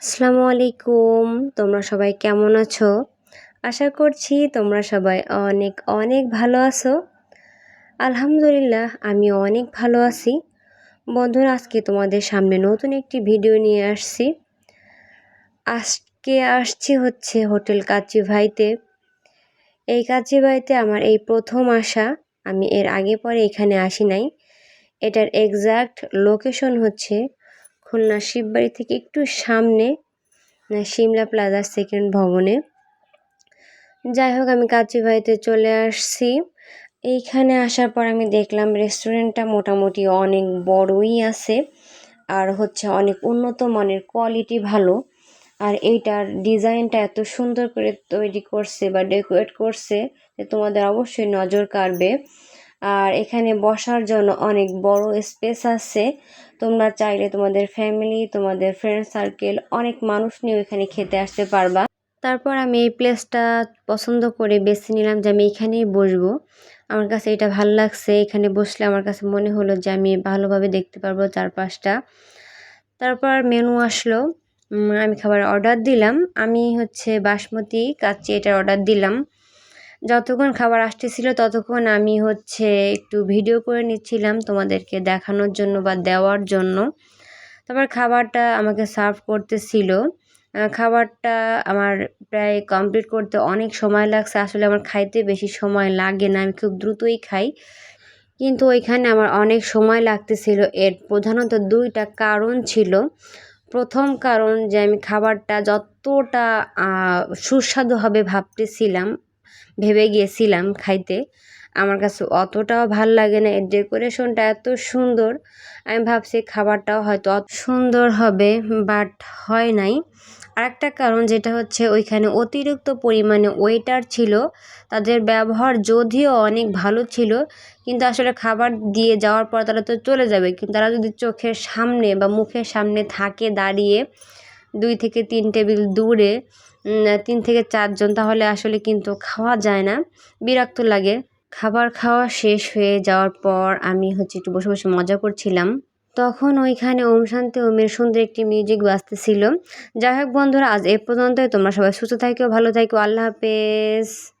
আসসালামু আলাইকুম। তোমরা সবাই কেমন আছো? আশা করছি তোমরা সবাই অনেক অনেক ভালো আছো। আলহামদুলিল্লাহ আমি অনেক ভালো আছি। বন্ধুরা, আজকে তোমাদের সামনে নতুন একটি ভিডিও নিয়ে আসছি। আজকে আসছি হচ্ছে হোটেল কাচি ভাইতে এই কাচি ভাইতে আমার এই প্রথম আসা। আমি এর আগে পরে এখানে আসি নাই। এটার এক্সাক্ট লোকেশন হচ্ছে খুলনা শিববাড়ি থেকে একটু সামনে সিমলা প্লাজার সেকেন্ড ভবনে। যাই হোক, আমি কাচিবাড়িতে চলে আসছি। এইখানে আসার পর আমি দেখলাম রেস্টুরেন্টটা মোটামুটি অনেক বড়ই আছে আর হচ্ছে অনেক উন্নত মানের কোয়ালিটি ভালো। আর এইটার ডিজাইনটা এত সুন্দর করে তৈরি করছে বা ডেকোরেট করছে যে তোমাদের অবশ্যই নজর কাড়বে। আর এখানে বসার জন্য অনেক বড় স্পেস আছে। তোমরা চাইলে তোমাদের ফ্যামিলি তোমাদের ফ্রেন্ড সার্কেল অনেক মানুষ নিয়েও এখানে খেতে আসতে পারবা। তারপর আমি এই প্লেসটা পছন্দ করে বেছে নিলাম যে আমি এখানেই বসবো। আমার কাছে এটা ভালো লাগছে। এখানে বসলে আমার কাছে মনে হলো যে আমি ভালোভাবে দেখতে পারব চারপাশটা। তারপর মেনু আসলো। আমি খাবার অর্ডার দিলাম। আমি হচ্ছে বাসমতি কাচ্চি এটার অর্ডার দিলাম। যতক্ষণ খাবার আসতেছিল ততক্ষণ আমি হচ্ছে একটু ভিডিও করে নিচ্ছিলাম তোমাদেরকে দেখানোর জন্য বা দেওয়ার জন্য। তারপর খাবারটা আমাকে সার্ভ করতেছিল। খাবারটা আমার প্রায় কমপ্লিট করতে অনেক সময় লাগছে। আসলে আমার খাইতে বেশি সময় লাগে না, আমি খুব দ্রুতই খাই। কিন্তু ওইখানে আমার অনেক সময় লাগতেছিল। এর প্রধানত দুইটা কারণ ছিল। প্রথম কারণ যে আমি খাবারটা যতটা সুস্বাদু হবে ভাবতেছিলাম ভেবে গিয়েছিলাম খাইতে। আমার কাছে অতটাও ভালো লাগে না। এর ডেকোরেশনটা এত সুন্দর। আমি ভাবছি খাবারটাও হয়তো অত সুন্দর হবে, বাট হয় নাই। আরেকটা কারণ যেটা হচ্ছে, ওইখানে অতিরিক্ত পরিমাণে ওয়েটার ছিল। তাদের ব্যবহার যদিও অনেক ভালো ছিল, কিন্তু আসলে খাবার দিয়ে যাওয়ার পর তারা তো চলে যাবে। কিন্তু তারা যদি চোখের সামনে বা মুখের সামনে থাকে দাঁড়িয়ে দুই থেকে তিন টেবিল দূরে তিন থেকে চারজন, তাহলে আসলে কিন্তু খাওয়া যায় না। বিরক্ত লাগে। খাবার খাওয়া শেষ হয়ে যাওয়ার পর আমি হচ্ছে একটু বসে বসে মজা করছিলাম। তখন ওইখানে ওম শান্তি ওমের সুন্দর একটি মিউজিক বাজতেছিল। যাই হোক বন্ধুরা, আজ এ পর্যন্তই। তোমরা সবাই সুস্থ থাকো ভালো থাকো আল্লাহ হাফেজ।